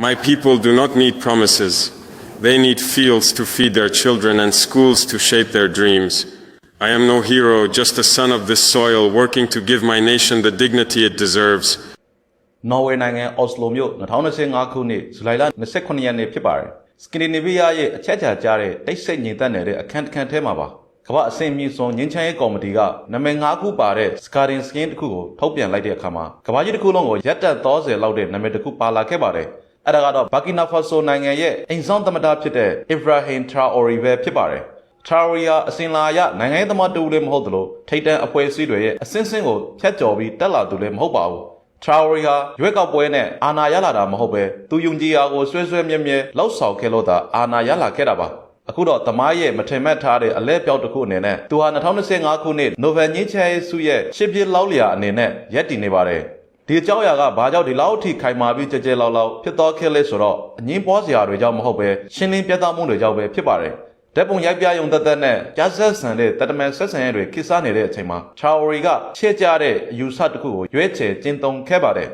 My people do not need promises. They need fields to feed their children and schools to shape their dreams. I am no hero, just a son of this soil working to give my nation the dignity it deserves. နော်ဝေနိုင်ငံအော်စလိုမြို့2025ခုနှစ်ဇူလိုင်လ29ရက်နေ့ဖြစ်ပါတယ်စကင်ဒီနေဗီးယားရဲ့အချက်အချာကြားတဲ့တိတ်ဆိတ်ငြိမ်သက်နေတဲ့အခန်းတစ်ခန်းထဲမှာပါကမ္ဘာအဆင့်မြင့်ဆုံးငင်းချမ်းရေးကော်မတီကနာမည်၅ခုပါတဲ့စကာဒင်စကင်းတစ်ခုကိုထုတ်ပြန်လိုက်တဲ့အခါမှာကမ္ဘာကြီးတစ်ခုလုံးကိုရက်တက်30လောက်တဲ့နာမည်တစ်ခုပါလာခဲ့ပါတယ် အဲ့ဒါကတော့ဘာကီနာဖာဆိုနိုင်ငံရဲ့အိမ်ဆောင်သမ္မတဖြစ်တဲ့အစ်ရာဟင်ထရာအော်ရီပဲဖြစ်ပါတယ်ထရာရီယာအစင်လာရနိုင်ငံရေးသမားတူလည်းမဟုတ်သလိုထိတ်တန့်အဖွဲ့အစည်းတွေရဲ့အစင်းစင်းကိုဖျက်ကျော်ပြီးတက်လာသူလည်းမဟုတ်ပါဘူးထရာရီဟာရွက်ကောက်ပွဲနဲ့အာဏာရလာတာမဟုတ်ပဲသူယုံကြည်ရာကိုဆွဲဆွဲမြဲမြဲလောက်ဆောင်ခဲ့လို့သာအာဏာရလာခဲ့တာပါအခုတော့သမားရဲ့မထင်မှတ်ထားတဲ့အလဲပြောက်တစ်ခုအနေနဲ့သူဟာ2025ခုနှစ်နိုဗယ်ငင်းချဲရေးစုရဲ့ရှစ်ပြည့်လောက်လျာအနေနဲ့ရက်တည်နေပါတယ် ဒီအကြောင်းအရာကဘာကြောင့်ဒီလောက်အထိခိုင်မာပြီးကြဲကြဲလောက်လောက်ဖြစ်သွားခဲ့လဲဆိုတော့အငင်းပွားစရာတွေကြောင့်မဟုတ်ပဲရှင်းလင်းပြသမှုတွေကြောင့်ပဲဖြစ်ပါတယ်ဓာတ်ပုံရိုက်ပြရုံသက်သက်နဲ့ကြားဆက်ဆန်တဲ့တတမန်ဆက်ဆန်ရတွေကိစ္စနေတဲ့အချိန်မှာချာဝရီကချဲ့ကြတဲ့အယူဆတစ်ခုကိုရွေးချယ်ကျင့်သုံးခဲ့ပါတယ်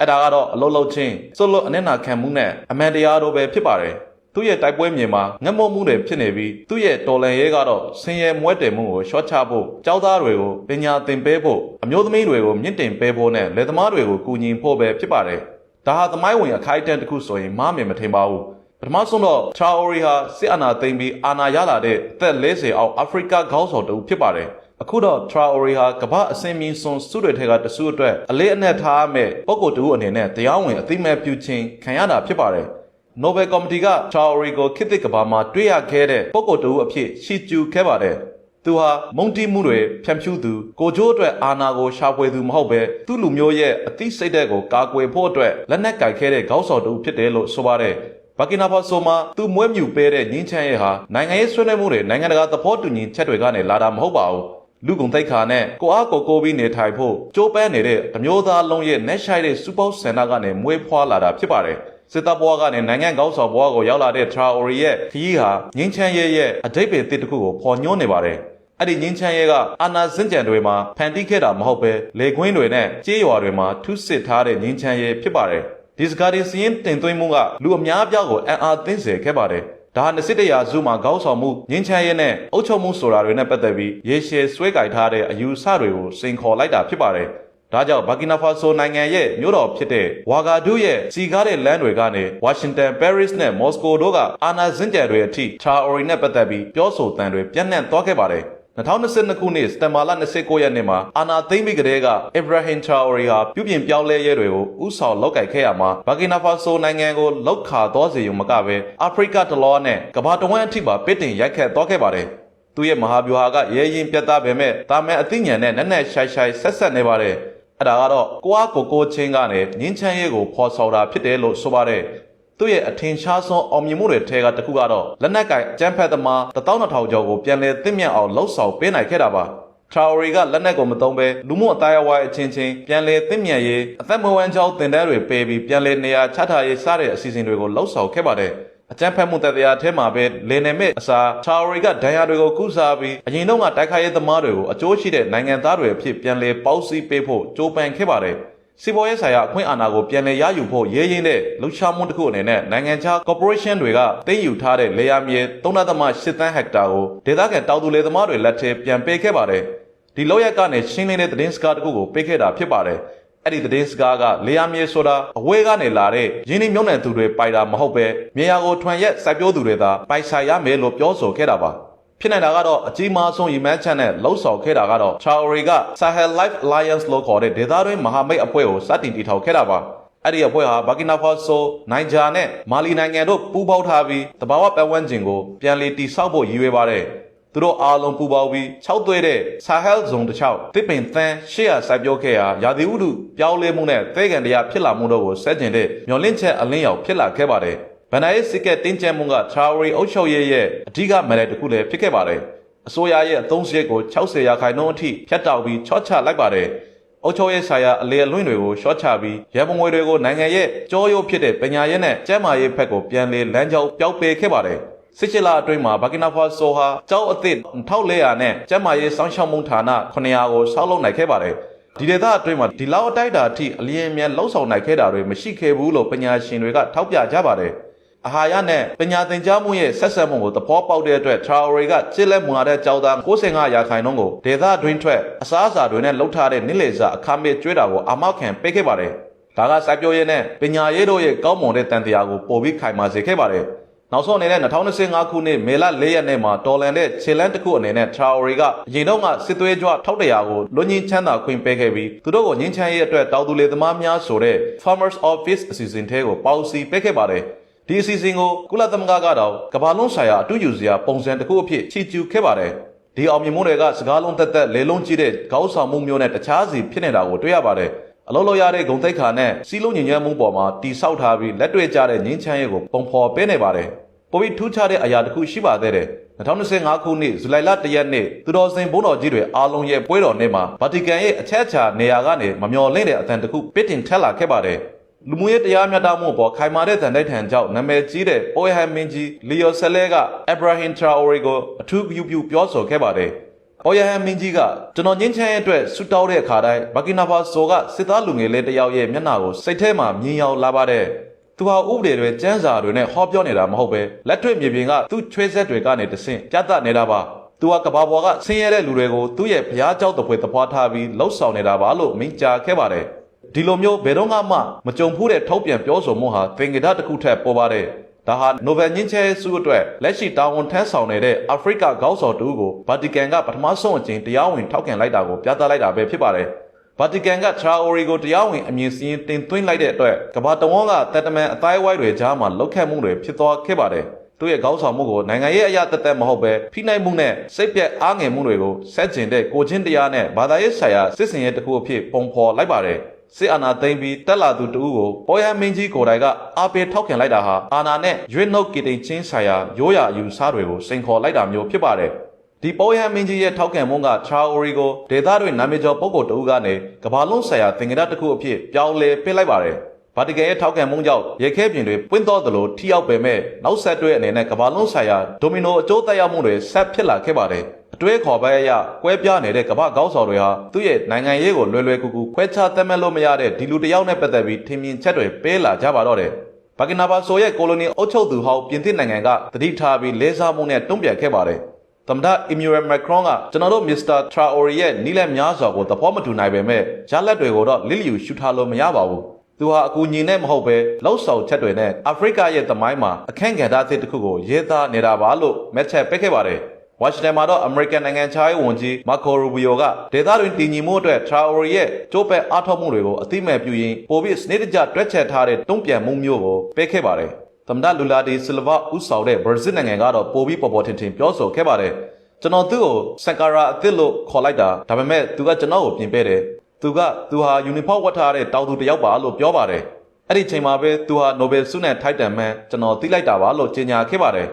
အဲ့ဒါကတော့အလုံးလုံးချင်းစွလို့အနစ်နာခံမှုနဲ့အမှန်တရားတို့ပဲဖြစ်ပါတယ် သူ့ရဲ့တိုက်ပွဲမြေမှာငတ်မုတ်မှုတွေဖြစ်နေပြီးသူ့ရဲ့တော်လန်ရဲကတော့ဆင်းရဲမွဲတယ်မှုကိုရှော့ချဖို့ကြောက်သားတွေကိုပညာသင်ပေးဖို့အမျိုးသမီးတွေကိုမြင့်တင်ပေးဖို့နဲ့လက်သမားတွေကိုကူညီဖို့ပဲဖြစ်ပါတယ်ဒါဟာသမိုင်းဝင်အခိုက်အတန့်တစ်ခုဆိုရင်မားမြင်မထင်ပါဘူးပထမဆုံးတော့ချာအိုရီဟာစစ်အာဏာသိမ်းပြီးအာဏာရလာတဲ့အသက်40အောက်အာဖရိကခေါင်းဆောင်တူဖြစ်ပါတယ်အခုတော့ Traore ဟာကမ္ဘာအစင်းမြင့်ဆုံးစုတွေထဲကတစုအတွက်အလေးအနက်ထားရမယ့်ပုံကိုယ်တူအနေနဲ့တရားဝင်အသိမဲ့ပြုခြင်းခံရတာဖြစ်ပါတယ်။ Nobel ကော်မတီက Traore ကိုခေတ်သစ်ကမ္ဘာမှာတွေ့ရခဲ့တဲ့ပုံကိုယ်တူအဖြစ်ရှီကျူခဲ့ပါတယ်။သူဟာမုန်တီးမှုတွေဖြန့်ဖြူးသူကိုကျိုးအတွက်အာဏာကိုရှာဖွေသူမဟုတ်ပဲသူ့လူမျိုးရဲ့အသိစိတ်ဓာတ်ကိုကာကွယ်ဖို့အတွက်လက်နက်ကင်ခဲ့တဲ့ခေါင်းဆောင်တူဖြစ်တယ်လို့ဆိုပါတယ်။ဘာကီနာဖာဆိုမှာသူမွဲမြူပေးတဲ့ငင်းချမ်းရဲ့ဟာနိုင်ငံရေးဆွေးနွေးမှုတွေနိုင်ငံတကာသဘောတူညီချက်တွေကနေလာတာမဟုတ်ပါဘူး။လူကုန်တိုက်ခါနဲ့ကိုအားကိုကိုပြီးနေထိုင်ဖို့ကြိုးပမ်းနေတဲ့ဓမျိုးသားလုံးရဲ့နှက်ရှိုက်တဲ့စူပေါဆန်နာကနေမွေးဖွားလာတာဖြစ်ပါတယ်။ စစ်တပ်ဘဝကနေနိုင်ငံကောင်းဆောင်ဘဝကိုရောက်လာတဲ့ထရာအိုရီရဲ့ခရီးဟာငင်းချမ်းရဲ့ရဲ့အတိတ်ပဲတစ်တစ်ခုကိုပေါ်ညွှန်းနေပါတယ်။အဲ့ဒီငင်းချမ်းရဲကအာနာစင်ကြံတွေမှာဖန်တီးခဲ့တာမဟုတ်ပဲလေကွင်းတွေနဲ့ကြေးရွာတွေမှာထုစစ်ထားတဲ့ငင်းချမ်းရဲဖြစ်ပါတယ်။ဒီစကားဒီစီရင်တင်သွင်းမှုကလူအများအပြားကိုအံ့အားသင့်စေခဲ့ပါတယ်။ဒါဟာနှစ်စစ်တရာစုမှာခေါင်းဆောင်မှုငင်းချမ်းရဲနဲ့အုပ်ချုပ်မှုဆိုတာတွေနဲ့ပတ်သက်ပြီးရေရှည်ဆွဲကြိုက်ထားတဲ့အယူဆတွေကိုစိန်ခေါ်လိုက်တာဖြစ်ပါတယ်။ ဒါကြောင့်ဘာကီနာဖာဆိုနိုင်ငံရဲ့မြို့တော်ဖြစ်တဲ့ဝါဂါဒူးရဲ့စီကားတဲ့လမ်းတွေကနေဝါရှင်တန်ပဲရစ်နဲ့မော်စကိုတို့ကအာနာစင်ကြံတွေအထိချာအိုရီနဲ့ပတ်သက်ပြီးပြောဆိုတန်တွေပြန့်နှံ့သွားခဲ့ပါတယ်2022ခုနှစ်စတမ်ဘာလ29ရက်နေ့မှာအာနာသိမ့်ပြီးကလေးကအဗရာဟင်ချာအိုရီဟာပြုပြင်ပြောင်းလဲရဲတွေကိုဥဆောင်လောက်ကိုက်ခဲ့ရမှာဘာကီနာဖာဆိုနိုင်ငံကိုလောက်ခါသွားစေုံမကပဲအာဖရိကတလောနဲ့ကမ္ဘာတဝန်းအထိပါပစ်တင်ရိုက်ခတ်သွားခဲ့ပါတယ်သူရဲ့မဟာဗျူဟာကရဲရင်ပြတ်သားပေမဲ့တာမန်အသိဉာဏ်နဲ့နက်နက်ရှိုင်ရှိုင်ဆက်ဆက်နေပါတယ် အဲ့ဒါကတော့ကိုအားကိုကိုချင်းကနေငင်းချမ်းရဲကိုဖော်ဆောင်တာဖြစ်တယ်လို့ဆိုပါတယ်သူ့ရဲ့အထင်ရှားဆုံးအောင်မြင်မှုတွေထဲကတစ်ခုကတော့လက်နက်ကင်ကျန်းဖက်သမား12000ကျော်ကိုပြန်လည်သင့်မြတ်အောင်လှုပ်ဆောင်ပေးနိုင်ခဲ့တာပါထရာရီကလက်နက်ကိုမသုံးဘဲလူမှုအသားအဝိုင်းအချင်းချင်းပြန်လည်သင့်မြတ်ရေးအသက်မဝမ်းကြောင်းတင်တန်းတွေပေးပြီးပြန်လည်နေရာချထားရေးစတဲ့အစီအစဉ်တွေကိုလှုပ်ဆောင်ခဲ့ပါတယ် အကြမ်းဖက်မှုတပ်တရားထဲမှာပဲလေနေမဲ့အစားချာရီကဒဏ်ရာတွေကိုကုစားပြီးအရင်တော့ကတိုက်ခိုက်ရေးသမားတွေကိုအကျိုးရှိတဲ့နိုင်ငံသားတွေအဖြစ်ပြန်လည်ပေါင်းစည်းပေးဖို့ကြိုးပမ်းခဲ့ပါတယ်စီပေါ်ရေးဆိုင်ရာအခွင့်အာဏာကိုပြန်လည်ရယူဖို့ရေးရင်းတဲ့လှုပ်ရှားမှုတစ်ခုအနေနဲ့နိုင်ငံခြား corporation တွေကသိမ်းယူထားတဲ့လေယာမြေ3.8သန်းဟက်တာကိုဒေသခံတောင်သူလယ်သမားတွေလက်ထဲပြန်ပေးခဲ့ပါတယ်ဒီလောက်ရက်ကနေရှင်းလင်းတဲ့သတင်းစကားတစ်ခုကိုပေးခဲ့တာဖြစ်ပါတယ် အဲ့ဒီသတင်းစကားကလေယာမြေဆိုတာအဝဲကနေလာတဲ့ရင်းနှီးမြှုပ်နှံသူတွေပိုက်တာမဟုတ်ပဲမြေယာကိုထွန်ရက်စိုက်ပျိုးသူတွေသာပိုက်ဆိုင်ရမယ်လို့ပြောဆိုခဲ့တာပါဖြစ်နိုင်တာကတော့အကြီးမားဆုံးရီမန်းချန်နဲ့လှုပ်ဆောင်ခဲ့တာကတော့ Traore က Sahel Life Alliance လို့ခေါ်တဲ့ဒေသတွင်းမဟာမိတ်အဖွဲ့ကိုစတင်တည်ထောင်ခဲ့တာပါအဲ့ဒီအဖွဲ့ဟာဘာကီနာဖာဆိုနိုင်ဂျာနဲ့မာလီနိုင်ငံတို့ပူးပေါင်းထားပြီးတဘာဝပတ်ဝန်းကျင်ကိုပြန်လည်တည်ဆောက်ဖို့ရည်ရွယ်ပါတယ် သူတို့အားလုံးပူပေါင်းပြီး၆သွဲတဲ့ Sahel Zone တစ်ချောက်တစ်ပင်သန်း800စိုက်ပျိုးခဲ့ရာရာသီဥတုပြောင်းလဲမှုနဲ့သဲကန်တရားဖြစ်လာမှုတို့ကိုဆက်ကျင်တဲ့မျော်လင့်ချက်အလင်းရောက်ဖြစ်လာခဲ့ပါတယ်ဗန်နာရေးစစ်ကက်တင်းကျပ်မှုက Traore အုပ်ချုပ်ရေးရဲ့အဓိကမလဲတစ်ခုလည်းဖြစ်ခဲ့ပါတယ်အစိုးရရဲ့အသုံးစရိတ်ကို60ရာခိုင်နှုန်းအထိဖြတ်တောက်ပြီးချော့ချလိုက်ပါတယ်အုပ်ချုပ်ရေးဆိုင်ရာအလေအလွင့်တွေကိုရှော့ချပြီးရန်ပုံငွေတွေကိုနိုင်ငံရဲ့ကြောရိုးဖြစ်တဲ့ပညာရေးနဲ့ကျန်းမာရေးဘက်ကိုပြန်လည်လမ်းကြောင်းပြောင်းပေးခဲ့ပါတယ် စစ်ချစ်လာအတွင်းမှာဘာကီနာဖာဆိုဟာကျောင်းအသစ်1400နဲ့ကျန်းမာရေးစောင့်ရှောက်မှုဌာန900ကိုဆောက်လုပ်နိုင်ခဲ့ပါတယ်ဒီဒေသအတွင်းမှာဒီလောက်အတိုက်တာအထိအလျင်အမြန်လှုပ်ဆောင်နိုင်ခဲ့တာတွေမရှိခဲ့ဘူးလို့ပညာရှင်တွေကထောက်ပြကြပါတယ်။အာဟာရနဲ့ပညာသင်ကြားမှုရဲ့ဆက်ဆက်မှုကိုသဘောပေါက်တဲ့အတွက် Traore ကကျစ်လက်မွာတဲ့ကြောက်သား95ရာခိုင်နှုန်းကိုဒေသအတွင်းထွက်အစားအစာတွေနဲ့လှုပ်ထားတဲ့နိလေစာအခါမစ်ကျွေးတာကိုအာမောက်ခံပေးခဲ့ပါတယ်။ဒါကစိုက်ပျိုးရေးနဲ့ပညာရေးတို့ရဲ့ကောင်းမွန်တဲ့တန်တရားကိုပိုပြီးခိုင်မာစေခဲ့ပါတယ်။ နောက်ဆုံးအနေနဲ့2025ခုနှစ်မေလ4ရက်နေ့မှာတော်လန်တဲ့ခြေလန်းတစ်ခုအနေနဲ့ Traore ကအရင်တော့ကစစ်သွေးကြွထောက်တရာကိုလွန်ငင်းချမ်းသာခွင့်ပေးခဲ့ပြီးသူတို့ကိုငင်းချမ်းရေးအတွက်တောင်သူလေသမားများဆိုတဲ့ Farmers Office အစီအစဉ်ထဲကိုပေါစီပေးခဲ့ပါတယ်။ဒီအစီအစဉ်ကိုကုလသမဂ္ဂကတော့ကမ္ဘာလုံးဆိုင်ရာအတူယူစရာပုံစံတစ်ခုအဖြစ်ချီးကျူးခဲ့ပါတယ်။ဒီအောင်မြင်မှုတွေကစကားလုံးသက်သက်လေလုံးကြီးတဲ့ခေါင်းဆောင်မှုမျိုးနဲ့တခြားစီဖြစ်နေတာကိုတွေ့ရပါတယ်။ အလုံးလို့ရတဲ့ဂုံတိတ်ခါနဲ့စီးလုံးညဉ့်ညမ်းမှုပေါ်မှာတိဆောက်ထားပြီးလက်တွေ့ကျတဲ့ငင်းချမ်းရေးကိုပုံဖော်ပေးနေပါတယ်။ပိုပြီးထူးခြားတဲ့အရာတစ်ခုရှိပါသေးတယ်။2025ခုနှစ်ဇူလိုင်လ1ရက်နေ့သူတော်စင်ဘုန်းတော်ကြီးတွေအားလုံးရဲ့ပွဲတော်နေ့မှာဗာတီကန်ရဲ့အချက်အချာနေရာကနေမမျော်လင့်တဲ့အသံတစ်ခုပစ်တင်ထက်လာခဲ့ပါတယ်။လူမှုရေးတရားမျှတမှုအပေါ်ခိုင်မာတဲ့တန်တိုက်ထန်ကြောင့်နာမည်ကြီးတဲ့ပိုယဟန်မင်းကြီးလီယိုဆဲလဲကအဗရာဟင်ထရာအိုရီကိုအထူးပြုပြုပြောဆိုခဲ့ပါတယ်။ ပိုယဟန်မင်းကြီးကကျွန်တော်ငင်းချမ်းရဲ့အတွက်ဆူတောင်းတဲ့အခါတိုင်းဘာကီနာဖာဆိုကစစ်သားလူငယ်လေးတစ်ယောက်ရဲ့မျက်နှာကိုစိတ်ထဲမှာမြင်ရောက်လာပါတယ်။သူဟာဥပဒေတွေကျမ်းစာတွေနဲ့ဟောပြောနေတာမဟုတ်ပဲလက်တွေ့မြေပြင်ကသူ့ချွေးဆက်တွေကနေတဆင့်ပြသနေတာပါသူဟာကဘာပေါ်ကဆင်းရဲတဲ့လူတွေကိုသူ့ရဲ့ဘုရားကျောက်တစ်ပွဲသဖွာထားပြီးလှုပ်ဆောင်နေတာပါလို့မိန့်ကြားခဲ့ပါတယ်ဒီလိုမျိုးဘယ်တော့မှမကြုံဖူးတဲ့ထုတ်ပြန်ပြောဆိုမှုဟာသင်္ကေတတစ်ခုထက်ပေါ်ပါတယ် ဒါဟာနိုဘယ်ငင်းချဲစုအတွက်လက်ရှိတာဝန်ထမ်းဆောင်နေတဲ့အာဖရိကခေါင်းဆောင်တူကိုဗာတီကန်ကပထမဆုံးအကြိမ်တရားဝင်ထောက်ခံလိုက်တာကိုပြသလိုက်တာပဲဖြစ်ပါတယ်ဗာတီကန်ကထရာအိုရီကိုတရားဝင်အမည်စည်းတင်သွင်းလိုက်တဲ့အတွက်ကမ္ဘာတဝန်းကတက်တမန်အတိုင်းဝိုင်းတွေကြားမှာလောက်ခတ်မှုတွေဖြစ်သွားခဲ့ပါတယ်။သူ့ရဲ့ခေါင်းဆောင်မှုကိုနိုင်ငံရေးအရာတသက်မဟုတ်ပဲဖိနှိပ်မှုနဲ့စိတ်ပြက်အားငယ်မှုတွေကိုဆက်ကျင်တဲ့ကိုချင်းတရားနဲ့ဘာသာရေးဆိုင်ရာစစ်စင်ရေးတစ်ခုအဖြစ်ပုံဖော်လိုက်ပါတယ်။ စစ်အာဏာသိမ်းပြီးတက်လာသူတဦးကိုပေါ်ရမင်းကြီးကိုယ်တိုင်ကအားပေးထောက်ခံလိုက်တာဟာအာဏာနဲ့ရွေးနှုတ်ကီတင်ချင်းဆိုင်ရာရိုးရာအယူဆတွေကိုစိန်ခေါ်လိုက်တာမျိုးဖြစ်ပါတယ်။ဒီပေါ်ရဟန်မင်းကြီးရဲ့ထောက်ခံမှုကချာအိုရီကိုဒေသတွင်နာမည်ကျော်ပုဂ္ဂိုလ်တဦးကနေကမ္ဘာလုံးဆိုင်ရာသင်္ကေတတစ်ခုအဖြစ်ပြောင်းလဲပေးလိုက်ပါတယ်။ဗာတီကန်ရဲ့ထောက်ခံမှုကြောင့်ရေခဲပြင်တွေပွင့်တော်သလိုထိရောက်ပေမဲ့နောက်ဆက်တွဲအနေနဲ့ကမ္ဘာလုံးဆိုင်ရာဒိုမီနိုအကျိုးသက်ရောက်မှုတွေဆက်ဖြစ်လာခဲ့ပါတယ်။အ တွဲခေါ်ပန်းအရကွဲပြားနေတဲ့ကမ္ဘာကောက်ဆောင်တွေဟာသူ့ရဲ့နိုင်ငံရေးကိုလွယ်လွယ်ကူကူခွဲခြားသတ်မှတ်လို့မရတဲ့ဒီလူတစ်ယောက်နဲ့ပတ်သက်ပြီးထင်မြင်ချက်တွေပေးလာကြပါတော့တယ်။ဘာကီနာဖာဆိုရဲ့ကိုလိုနီအုပ်ချုပ်သူဟောင်းပြင်သစ်နိုင်ငံကတတိထားပြီးလေးစားမှုနဲ့တုံ့ပြန်ခဲ့ပါတယ်။သမ္မတအီမြူရယ်မက်ခရွန်ကကျွန်တော်တို့မစ္စတာထရာအိုရီရဲ့နီးလက်များစွာကိုသဘောမတူနိုင်ပေမဲ့ရလက်တွေကိုတော့လစ်လျူရှုထားလို့မရပါဘူး။သူဟာအကူအညီနဲ့မဟုတ်ပဲလောက်ဆောင်ချက်တွေနဲ့အာဖရိကရဲ့သမိုင်းမှာအခန့်ကဏ္ဍအသစ်တစ်ခုကိုရေးသားနေတာပါလို့မက်ချက်ပေးခဲ့ပါတယ်။ ဝါရှင်တန်မှာတော့အမေရိကန်နိုင်ငံခြားရေးဝန်ကြီးမာကိုရူဘီယိုကဒေသတွင်တည်ငြိမ်မှုအတွက်ထရာအိုရီရဲ့ကြိုးပက်အားထုတ်မှုတွေကိုအသိမဲ့ပြုရင်းပိုပြီးစနစ်တကျတွက်ချက်ထားတဲ့တုံ့ပြန်မှုမျိုးကိုပေးခဲ့ပါတယ်။သမ္မတလူလာဒီဆီလဗာဥဆောင်တဲ့ဘရာဇီးနိုင်ငံကတော့ပိုပြီးပေါ်ပေါ်ထင်ထင်ပြောဆိုခဲ့ပါတယ်။ကျွန်တော်သူ့ကိုစန်ကာရာအစ်စ်လို့ခေါ်လိုက်တာဒါပေမဲ့သူကကျွန်တော်ကိုပြင်ပေးတယ်သူကသူဟာယူနီဖောင်းဝတ်ထားတဲ့တောင်သူတစ်ယောက်ပါလို့ပြောပါတယ်အဲ့ဒီချိန်မှာပဲသူဟာနိုဘယ်ဆုနဲ့ထိုက်တန်မှန်းကျွန်တော်သိလိုက်တာပါလို့ကြေညာခဲ့ပါတယ်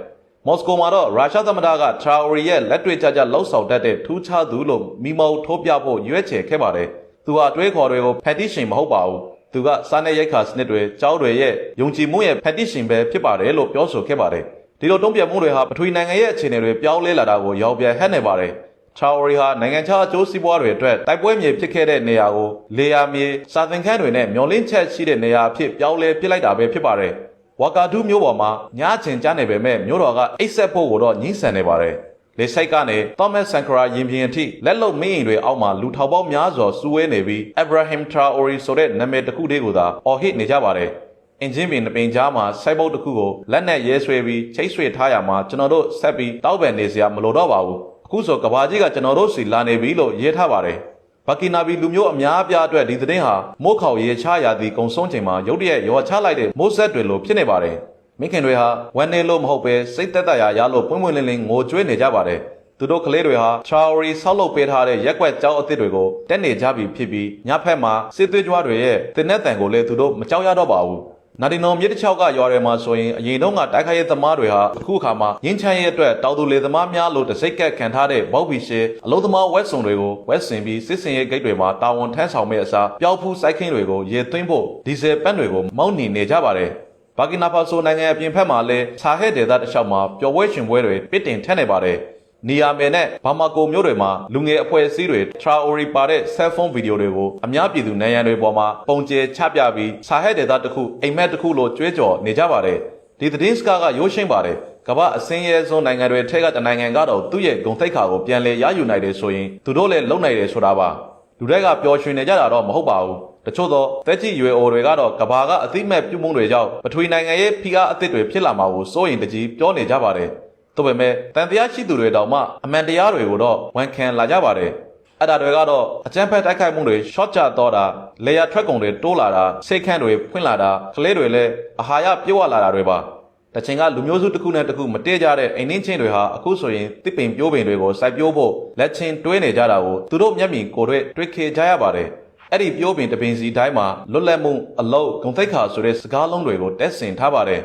မော်စကိုမှာတော့ရုရှားသမ္မတကထရာအိုရီရဲ့လက်တွေ့ကြကြလှုပ်ဆောင်တတ်တဲ့ထူးခြားသူလို့မိမောထိုးပြဖို့ရွေးချယ်ခဲ့ပါတယ်သူဟာအတွေးခေါ်တွေကိုဖက်တီရှင်မဟုတ်ပါဘူးသူကစားနေရိုက်ခါစနစ်တွေကြောက်တွေရဲ့ယုံကြည်မှုရဲ့ဖက်တီရှင်ပဲဖြစ်ပါတယ်လို့ပြောဆိုခဲ့ပါတယ်ဒီလိုတုံ့ပြန်မှုတွေဟာပထဝီနိုင်ငံရဲ့အခြေအနေတွေပြောင်းလဲလာတာကိုရောင်ပြန်ဟပ်နေပါတယ်။ချာဝရီဟာနိုင်ငံခြားအကျိုးစီးပွားတွေအတွက်တိုက်ပွဲမြေဖြစ်ခဲ့တဲ့နေရာကိုလေယာမြေစာသင်ခန်းတွေနဲ့မျောလင်းချက်ရှိတဲ့နေရာအဖြစ်ပြောင်းလဲပစ်လိုက်တာပဲဖြစ်ပါတယ်။ ဝါကာဒူးမျိုးပေါ်မှာညအချိန်ကြားနေပေမဲ့မျိုးတော်ကအိတ်ဆက်ဖို့ကိုတော့ညှိဆန်နေပါတယ်။လေဆိပ်ကနေသောမတ်ဆန်ခရာရင်ပြင်အထိလက်လုံမင်းရင်တွေအောက်မှာလူထောက်ပေါင်းများစွာစုဝဲနေပြီးအဗရာဟမ်ထရာအိုရီဆိုတဲ့နာမည်တစ်ခုတည်းကိုသာအော်ဟစ်နေကြပါတယ်။အင်ဂျင်ပင်နှပင်ကြားမှာစိုက်ဘုတ်တစ်ခုကိုလက်နဲ့ရဲဆွဲပြီးချိတ်ဆွဲထားရမှာကျွန်တော်တို့ဆက်ပြီးတောက်ပန်နေစရာမလိုတော့ပါဘူးအခုဆိုကဘာကြီးကကျွန်တော်တို့စီလာနေပြီလို့ရေးထားပါတယ် ဘကီနာဘီလူမျိုးအများအပြားအတွက်ဒီသတင်းဟာမိုးခေါရေချရာသီကုံဆုံးချိန်မှာရုတ်တရက်ရောချလိုက်တဲ့မိုးဆက်တွေလိုဖြစ်နေပါတယ်မိခင်တွေဟာဝမ်းနေလို့မဟုတ်ပဲစိတ်သက်သာရာရလို့ပွင့်ပွင့်လင်းလင်းငိုကြွေးနေကြပါတယ်သူတို့ကလေးတွေဟာချာရီဆောက်လုပ်ပေးထားတဲ့ရက်ွက်ကြောင်းအသစ်တွေကိုတက်နေကြပြီဖြစ်ပြီးညဖက်မှာစစ်သွေးကြွားတွေရဲ့တင်တဲ့တန်ကိုလည်းသူတို့မကြောက်ရတော့ပါဘူး နာဒီနိုမြစ်တစ်ချောက်ကရွာတွေမှာဆိုရင်အရင်တုန်းကတိုက်ခိုက်ရေးသမားတွေဟာအခုအခါမှာငင်းချမ်းရေးအတွက်တောင်သူလေသမားများလို့တစိတ်ကက်ခံထားတဲ့ဘောက်ဘီရှဲအလုံးသမားဝက်စုံတွေကိုဝက်ဆင်ပြီးစစ်စင်ရေးဂိတ်တွေမှာတာဝန်ထမ်းဆောင်မဲ့အစားပျောက်ဖူးစိုက်ခင်းတွေကိုရေသွင်းဖို့ဒီဇယ်ပန့်တွေကိုမောင်းနှင်နေကြပါတယ်။ဘာကီနာဖာဆိုနိုင်ငံအပြင်ဘက်မှာလည်းဆာဟဲဒေသတစ်လျှောက်မှာပျော်ပွဲရှင်ပွဲတွေပစ်တင်ထက်နေပါတယ်။ နီယာမယ်နဲ့ဘာမာကိုမြို့တွေမှာလူငယ်အဖွဲ့အစည်းတွေထရာအိုရီပါတဲ့ဆဲဖုန်းဗီဒီယိုတွေကိုအများပြည်သူနိုင်ရန်တွေပေါ်မှာပုံကျဲချပြပြီးစာဟက်ဒေတာတစ်ခုအိမ်မက်တစ်ခုလိုကြွေးကြော်နေကြပါတယ်ဒီသတင်းစကားကရိုးရှင်းပါတယ်ကမ္ဘာအစင်းရဲဆုံးနိုင်ငံတွေထက်ကတနိုင်ငံကတော့သူ့ရဲ့ဂုဏ်သိက္ခာကိုပြန်လည်ရယူနိုင်တယ်ဆိုရင်သူတို့လည်းလုံနိုင်တယ်ဆိုတာပါလူတွေကပျော်ရွှင်နေကြတာတော့မဟုတ်ပါဘူးတချို့သောတက်ကြည်ရွယ်အိုတွေကတော့ကဘာကအသိမဲ့ပြုမှုတွေကြောင့်ပထဝီနိုင်ငံရဲ့ဖိအားအသစ်တွေဖြစ်လာမှာကိုစိုးရင်တကြီးပြောနေကြပါတယ်။ သို့ပေမဲ့တန်တရားရှိသူတွေတောင်မှအမှန်တရားတွေကိုတော့ဝန်ခံလာကြပါတယ်။အဲ့ဒါတွေကတော့အကြမ်းဖက်တိုက်ခိုက်မှုတွေ short ချတော့တာလေယာထွက်ကုန်တွေတိုးလာတာစိတ်ခန့်တွေဖွင့်လာတာကလေးတွေလည်းအာဟာရပြည့်ဝလာတာတွေပါ။တချင်ကလူမျိုးစုတစ်ခုနဲ့တစ်ခုမတည့်ကြတဲ့အိမ်နှင်းချင်းတွေဟာအခုဆိုရင်တစ်ပင်ပြိုးပင်တွေကိုစိုက်ပျိုးဖို့လက်ချင်းတွဲနေကြတာကိုသူတို့မျက်မြင်ကိုယ်တွေ့တွေ့ခေကြရပါတယ်။အဲ့ဒီပြိုးပင်တပင်စီတိုင်းမှာလွတ်လပ်မှုအလုံးဂုံသိက္ခာဆိုတဲ့စကားလုံးတွေကိုတက်ဆင်ထားပါတယ်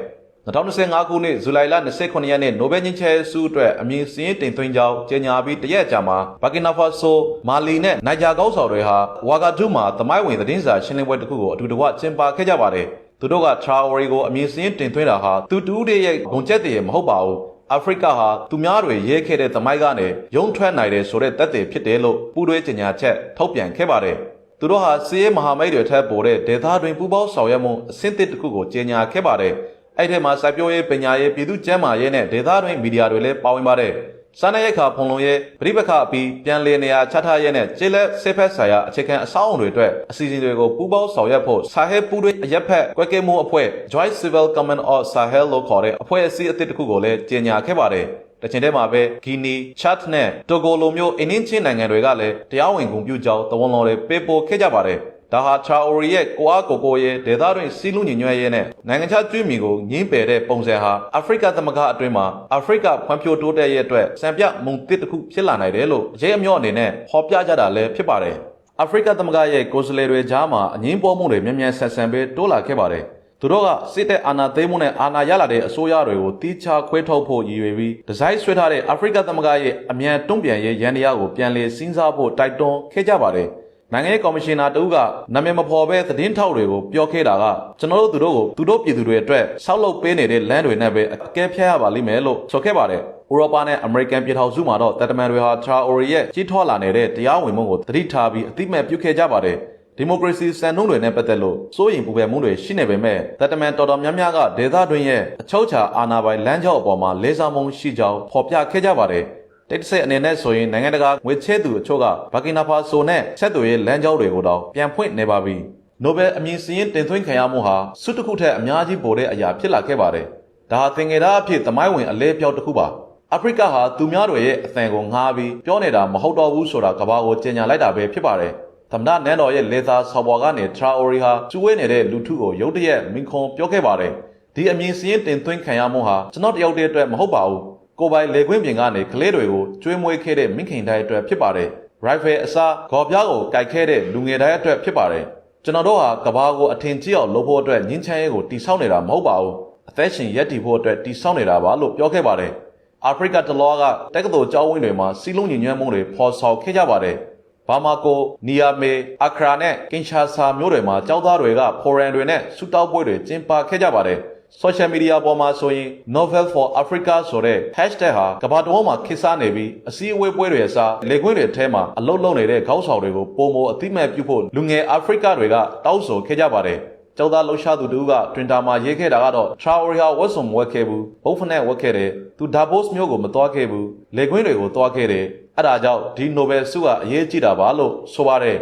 2025ခုနှစ်ဇူလိုင်လ29ရက်နေ့နိုဘယ်ငြိမ်းချမ်းရေးဆုအတွက်အမည်စရင်းတင်သွင်းကြောင်းကြေညာပြီးတရက်ကြာမှာဘာကင်နာဖာဆိုမာလီနဲ့နိုင်ဂျာကောက်ဆောင်တွေဟာဝါဂါဒူမှာသမိုင်းဝင်သတင်းစာရှင်းလင်းပွဲတစ်ခုကိုအတူတကွကျင်းပခဲ့ကြပါတယ်သူတို့ကထရာဝရီကိုအမည်စရင်းတင်သွင်းတာဟာသူတူးတဲ့ရဲ့ဂုံကျက်တည်းမဟုတ်ပါဘူးအာဖရိကဟာသူများတွေရဲခဲ့တဲ့သမိုင်းကနေရုံထွက်နိုင်တယ်ဆိုတဲ့တက်တယ်ဖြစ်တယ်လို့ပူးတွဲကြေညာချက်ထုတ်ပြန်ခဲ့ပါတယ်။သူတို့ဟာစီးရဲမဟာမိတ်တွေထက်ပိုတဲ့ဒေသတွင်ပူးပေါင်းဆောင်ရွက်မှုအဆင့်တစ်တစ်ခုကိုကြေညာခဲ့ပါတယ်။ အဲ့ဒီမှာစိုက်ပျိုးရေးပညာရေးပြည်သူ့ကျန်းမာရေးနဲ့ဒေသတွင်မီဒီယာတွေလည်းပါဝင်ပါတယ်။စားနပ်ရိက္ခာဖုံလုံရေးပြိပခအပြီးပြန်လည်နေရာချထားရေးနဲ့ကျေးလက်ဆေးဖက်ဆိုင်ရာအခြေခံအဆောက်အုံတွေအတွက်အစီအစဉ်တွေကိုပူးပေါင်းဆောင်ရွက်ဖို့ဆာဟဲပူးတွဲအရက်ဖက်ကွဲကဲမှုအဖွဲ့ Joint Civil Command of Sahel လို့ခေါ်တဲ့အဖွဲ့အစည်းအသစ်တစ်ခုကိုလည်းကြေညာခဲ့ပါတယ်။တချင်တဲမှာပဲဂီနီချတ်နဲ့တိုဂိုလိုမျိုးအင်းင်းချင်းနိုင်ငံတွေကလည်းတရားဝင်ဂုဏ်ပြုကြောင်းတဝန်တော်တွေပေးပို့ခဲ့ကြပါတယ်။ ဒါဟာချာအိုရီရဲ့ကိုအားကိုကိုရဲ့ဒေသတွင်စီးလူညီညွတ်ရေးနဲ့နိုင်ငံခြားကျွေးမီကိုငင်းပယ်တဲ့ပုံစံဟာအာဖရိကသမဂ္ဂအတွင်းမှာအာဖရိကဖွံ့ဖြိုးတိုးတက်ရေးအတွက်စံပြမုံတစ်တစ်ခုဖြစ်လာနိုင်တယ်လို့အရေးအမြော့အနေနဲ့ဟောပြကြတာလည်းဖြစ်ပါတယ်။အာဖရိကသမဂ္ဂရဲ့ကိုယ်စားလှယ်တွေကြားမှာအငင်းပေါ်မှုတွေမြန်မြန်ဆန်ဆန်ပဲတိုးလာခဲ့ပါတယ်။သူတို့ကစစ်တပ်အာဏာသိမ်းမှုနဲ့အာဏာရလာတဲ့အစိုးရတွေကိုတီးခြားခွဲထုတ်ဖို့ရည်ရွယ်ပြီးဒီဇိုင်းဆွဲထားတဲ့အာဖရိကသမဂ္ဂရဲ့အမြန်တုံ့ပြန်ရေးရန်တရားကိုပြန်လည်စဉ်းစားဖို့တိုက်တွန်းခဲ့ကြပါတယ်။ နိုင်ငံရေးကော်မရှင်နာတဦးကနာမည်မဖော်ပဲသတင်းထောက်တွေကိုပြောခဲ့တာကကျွန်တော်တို့သူတို့ကိုသူတို့ပြည်သူတွေအတွက်ဆောက်လုပ်ပေးနေတဲ့လမ်းတွေနဲ့ပဲအကဲဖြတ်ရပါလိမ့်မယ်လို့ဆိုခဲ့ပါတယ်။ဥရောပနဲ့အမေရိကန်ပြည်ထောင်စုမှာတော့တပ်တမန်တွေဟာထရာအိုရီရဲ့ကြီးထွားလာနေတဲ့တရားဝင်မှုကိုသတိထားပြီးအသိမဲ့ပြုခဲ့ကြပါတယ်။ဒီမိုကရေစီစံနှုန်းတွေနဲ့ပတ်သက်လို့စိုးရိမ်ပူပန်မှုတွေရှိနေပေမဲ့တပ်တမန်တော်တော်များများကဒေသတွင်းရဲ့အချုပ်အခြာအာဏာပိုင်လမ်းကြောင်းအပေါ်မှာလေးစားမှုရှိကြောင်းဖော်ပြခဲ့ကြပါတယ်။ တိတ်တဆိတ်အနေနဲ့ဆိုရင်နိုင်ငံတကာငွေချဲသူအချို့ကဘာကင်နာဖာဆိုနဲ့ဆက်သွယ်ရေးလမ်းကြောင်းတွေကိုတော့ပြန်ဖွင့်နေပါပြီ။နိုဘယ်အမည်စရင်တင်သွင်းခံရမှုဟာစုတစ်ခုထက်အများကြီးပိုတဲ့အရာဖြစ်လာခဲ့ပါတယ်။ဒါဟာသင်္ကေတအဖြစ်သမိုင်းဝင်အလဲပြောက်တစ်ခုပါ။အာဖရိကဟာသူများတွေရဲ့အသံကိုငှားပြီးပြောနေတာမဟုတ်တော့ဘူးဆိုတာကဘာကိုကြေညာလိုက်တာပဲဖြစ်ပါတယ်။သမ္မတနန်းတော်ရဲ့လေသာဆော်ဘော်ကနေထရာအိုရီဟာကျူဝဲနေတဲ့လူထုကိုရုတ်တရက်မင်ခွန်ပြောခဲ့ပါတယ်။ဒီအမည်စရင်တင်သွင်းခံရမှုဟာကျွန်တော်တယောက်တည်းအတွက်မဟုတ်ပါဘူး။ ကိုပိုင်လေခွင့်ပြင်ကနေကလေးတွေကိုကျွေးမွေးခဲ့တဲ့မိခင်တိုင်းအတွက်ဖြစ်ပါတယ်။ rifle အစားဂေါ်ပြားကိုကြိုက်ခဲ့တဲ့လူငယ်တိုင်းအတွက်ဖြစ်ပါတယ်။ကျွန်တော်တို့ဟာကဘာကိုအထင်ကြီးအောင်လုပ်ဖို့အတွက်ညှင်းချမ်းရေးကိုတိဆောက်နေတာမဟုတ်ပါဘူး။အသက်ရှင်ရက်တည်ဖို့အတွက်တိဆောက်နေတာပါလို့ပြောခဲ့ပါတယ်။အာဖရိကတလောကတက္ကသိုလ်ကျောင်းဝင်းတွေမှာစီးလုံးညီညွတ်မှုတွေဖော်ဆောင်ခဲ့ကြပါတယ်။ဘာမာကိုနီယာမေအခရာနဲ့ကင်ရှာဆာမြို့တွေမှာကျောင်းသားတွေကဖိုရန်တွေနဲ့ဆူတောက်ပွဲတွေကျင်းပခဲ့ကြပါတယ်။ social media ပေါ်မှာဆိုရင် Novel for Africa ဆိုတဲ့ hashtag ဟာကမ္ဘာတစ်ဝန်းမှာခေတ်စားနေပြီးအစည်းအဝေးပွဲတွေအစားလေကွင်းတွေထဲမှာအလုတ်လုံနေတဲ့ခေါင်းဆောင်တွေကိုပုံမအတိမတ်ပြုဖို့လူငယ်အာဖရိကတွေကတောင်းဆိုခဲ့ကြပါတယ်။ကျောင်းသားလှူရှားသူတို့က Twitter မှာရေးခဲ့တာကတော့ Traore ဟာဝတ်စုံမဝတ်ခဲ့ဘူးဘုတ်ဖနဲ့ဝတ်ခဲ့တယ်သူဒါဘော့စ်မျိုးကိုမသွားခဲ့ဘူးလေကွင်းတွေကိုသွားခဲ့တယ်အဲ့ဒါကြောင့်ဒီ Nobel ဆုကအရေးကြီးတာပါလို့ဆိုပါတယ်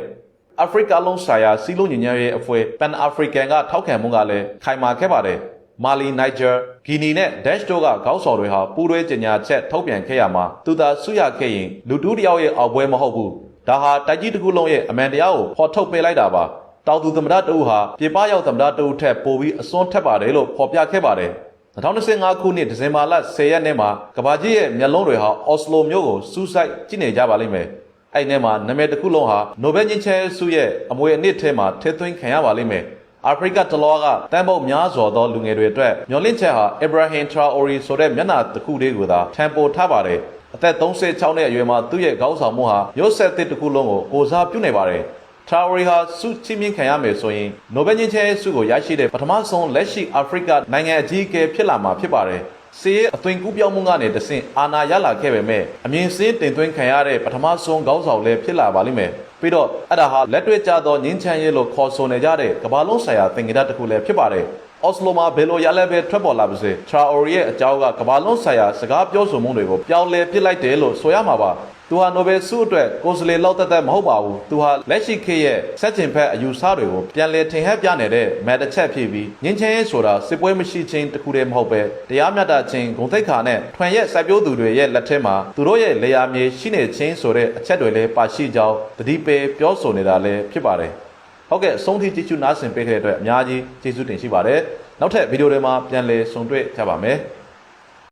အာဖရိကလုံးဆိုင်ရာစီးလုံးညီညွတ်ရေးအဖွဲ့ Pan African ကထောက်ခံမှုကလည်းခိုင်မာခဲ့ပါတယ် မာလီနိုင်ဂျာဂီနီနဲ့ဒက်ရှ်တို့ကခေါင်းဆောင်တွေဟာပူးတွဲကြေညာချက်ထုတ်ပြန်ခဲ့ရမှာသူသာဆုရခဲ့ရင်လူတူးတစ်ယောက်ရဲ့အောက်ပွဲမဟုတ်ဘူးဒါဟာတိုက်ကြီးတစ်ခုလုံးရဲ့အမှန်တရားကိုဖော်ထုတ်ပေးလိုက်တာပါတောင်သူသမ္မတတဦးဟာပြပရောက်သမ္မတတဦးထက်ပိုပြီးအစွန်းထက်ပါတယ်လို့ဖော်ပြခဲ့ပါတယ်2025ခုနှစ်ဒီဇင်ဘာလ10ရက်နေ့မှာကဘာကြီးရဲ့မျက်လုံးတွေဟာအော်စလိုမြို့ကိုစူးစိုက်ကြည့်နေကြပါလိမ့်မယ်အဲ့ဒီမှာနာမည်တစ်ခုလုံးဟာနိုဘယ်ငြိမ်းချမ်းရေးဆုရဲ့အမွေအနှစ်ထဲမှာထည့်သွင်းခံရပါလိမ့်မယ် အာဖရိကတလောကတန်ပုတ်များစွာသောလူငယ်တွေအတွက်မျော်လင့်ချက်ဟာအဗရာဟင်ထရာအိုရီဆိုတဲ့မျက်နှာတစ်ခုလေးကိုသာထံပိုထားပါတယ်အသက်36နှစ်အရွယ်မှာသူ့ရဲ့ခေါင်းဆောင်မှုဟာမျိုးဆက်သစ်တစ်ခုလုံးကိုကိုစားပြုနေပါတယ်ထရာအိုရီဟာဆုချီးမြှင့်ခံရမယ်ဆိုရင်နိုဘယ်ငြိမ်းချမ်းရေးဆုကိုရရှိတဲ့ပထမဆုံးလက်ရှိအာဖရိကနိုင်ငံအကြီးအကဲဖြစ်လာမှာဖြစ်ပါတယ်စီးအသွင်ကူးပြောင်းမှုကနေတဆင့်အာဏာရလာခဲ့ပေမဲ့အမြင်စင်းတင်သွင်းခံရတဲ့ပထမဆုံးခေါင်းဆောင်လည်းဖြစ်လာပါလိမ့်မယ် ပြီးတော့အဲ့ဒါဟာလက်တွေ့ကျသောငင်းချမ်းရေးလို့ခေါ်ဆိုနေကြတဲ့ကမ္ဘာလုံးဆိုင်ရာသင်္ကေတတစ်ခုလည်းဖြစ်ပါတယ်အော်စလိုမှာဘယ်လိုရလဲပဲထွက်ပေါ်လာပါစေထရာအိုရီရဲ့အကြောင်းကကမ္ဘာလုံးဆိုင်ရာစကားပြောဆိုမှုတွေကိုပြောင်းလဲပစ်လိုက်တယ်လို့ဆိုရမှာပါ သူဟာနိုဘယ်ဆုအတွက်ကိုယ်စားလှယ်လောက်သက်သက်မဟုတ်ပါဘူးသူဟာလက်ရှိခေတ်ရဲ့ဆက်ကျင်ဖက်အယူဆတွေကိုပြန်လည်ထင်ဟပ်ပြနေတဲ့မက်တစ်ချက်ဖြစ်ပြီးငင်းချင်းရေးဆိုတာစစ်ပွဲမရှိခြင်းတခုတည်းမဟုတ်ပဲတရားမျှတခြင်းဂုဏ်သိက္ခာနဲ့ထွန်ရက်စိုက်ပျိုးသူတွေရဲ့လက်ထက်မှာသူတို့ရဲ့လေယာမြေရှိနေခြင်းဆိုတဲ့အချက်တွေလည်းပါရှိကြောင်းတတိပေပြောဆိုနေတာလည်းဖြစ်ပါတယ်ဟုတ်ကဲ့အဆုံးထိကြည့်ချူနားဆင်ပေးခဲ့တဲ့အတွက်အများကြီးကျေးဇူးတင်ရှိပါတယ်နောက်ထပ်ဗီဒီယိုတွေမှာပြန်လည်ဆုံတွေ့ကြပါမယ်